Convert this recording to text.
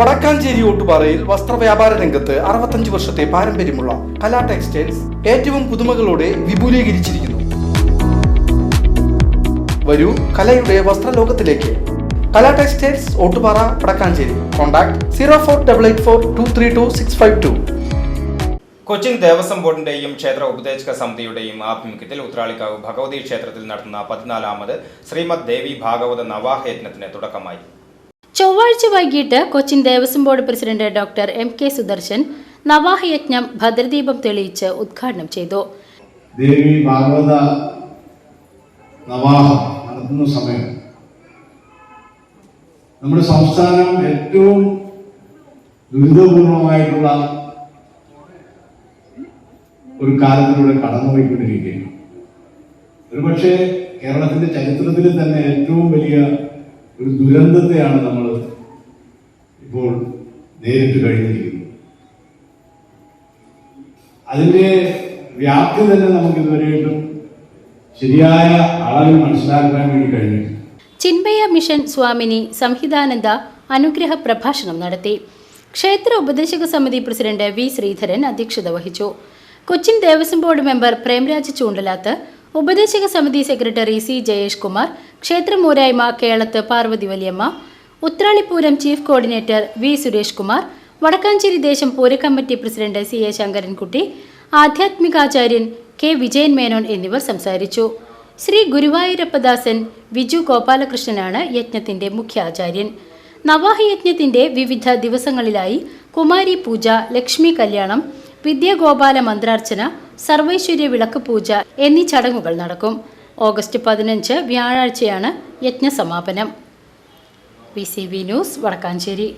വടക്കാഞ്ചേരി ഓട്ടുപാറയിൽ വസ്ത്രവ്യാപാര രംഗത്ത് അറുപത്തഞ്ച് വർഷത്തെ പാരമ്പര്യമുള്ള കലാ ടെക്സ്റ്റൈൽസ് ഏറ്റവും പുതുമകളോടെ വിപുലീകരിച്ചിരിക്കുന്നു. വരൂ കലയുടെ വസ്ത്രലോകത്തിലേക്ക്. Kala textiles Ottupara Vadakkanchery. Contact zero four double eight four two three two six five two. Cochin Devaswom ബോർഡിന്റെയും ക്ഷേത്ര ഉപദേശക സമിതിയുടെയും ആഭിമുഖ്യത്തിൽ ഉത്രാളിക്കാവ് ഭഗവതി ക്ഷേത്രത്തിൽ നടത്തുന്ന പതിനാലാമത് ശ്രീമദ് ദേവി ഭാഗവത നവാഹ യജ്ഞത്തിന് തുടക്കമായി. ചൊവ്വാഴ്ച വൈകിട്ട് Cochin Devaswom board president doctor M K Sudarshan നവാഹയജ്ഞം ഭദ്രദീപം തെളിയിച്ച് ഉദ്ഘാടനം ചെയ്തു. ദേവി ഭാഗവത നവാഹം നടത്തുന്ന സമയം. നമ്മുടെ സംസ്ഥാനം ഏറ്റവും ദുരിതപൂർണമായിട്ടുള്ള ഒരു കാലത്തിലൂടെ കടന്നുപോയിക്കൊണ്ടിരിക്കുകയാണ്. ഒരുപക്ഷെ കേരളത്തിന്റെ ചരിത്രത്തിൽ തന്നെ ഏറ്റവും വലിയ ഒരു ദുരന്തത്തെയാണ് നമ്മൾ ഇപ്പോൾ നേരിട്ട് കഴിഞ്ഞിരിക്കുന്നത്. അതിന്റെ വ്യാപ്തി തന്നെ നമുക്ക് ഇതുവരെയായിട്ടും ശരിയായ അളവിൽ മനസ്സിലാക്കാൻ വേണ്ടി കഴിഞ്ഞു. ചിന്മയ മിഷൻ സ്വാമിനി സംഹിതാനന്ദ അനുഗ്രഹ പ്രഭാഷണം നടത്തി. ക്ഷേത്ര ഉപദേശക സമിതി പ്രസിഡന്റ് വി ശ്രീധരൻ അധ്യക്ഷത വഹിച്ചു. കൊച്ചിൻ ദേവസ്വം ബോർഡ് മെമ്പർ പ്രേംരാജ് ചൂണ്ടലാത്ത് ഉപദേശക സമിതി സെക്രട്ടറി സി ജയേഷ് കുമാർ ക്ഷേത്രമൂരായ്മ Kelath Parvathi വലിയമ്മ Uthralippooram chief coordinator V Suresh Kumar Vadakkanchery ദേശം പൂരക്കമ്മിറ്റി പ്രസിഡന്റ് സി എ ശങ്കരൻകുട്ടി ആധ്യാത്മികാചാര്യൻ കെ വിജയൻ മേനോൻ എന്നിവർ സംസാരിച്ചു. ശ്രീ ഗുരുവായൂരപ്പദാസൻ വിജു ഗോപാലകൃഷ്ണനാണ് യജ്ഞത്തിന്റെ മുഖ്യാചാര്യൻ. നവാഹ യജ്ഞത്തിന്റെ വിവിധ ദിവസങ്ങളിലായി കുമാരി പൂജ ലക്ഷ്മി കല്യാണം വിദ്യാഗോപാല മന്ത്രാർച്ചന സർവൈശ്വര്യ വിളക്ക് പൂജ എന്നീ ചടങ്ങുകൾ നടക്കും. ഓഗസ്റ്റ് പതിനഞ്ച് വ്യാഴാഴ്ചയാണ് യജ്ഞസമാപനം. V C V news Vadakkanchery.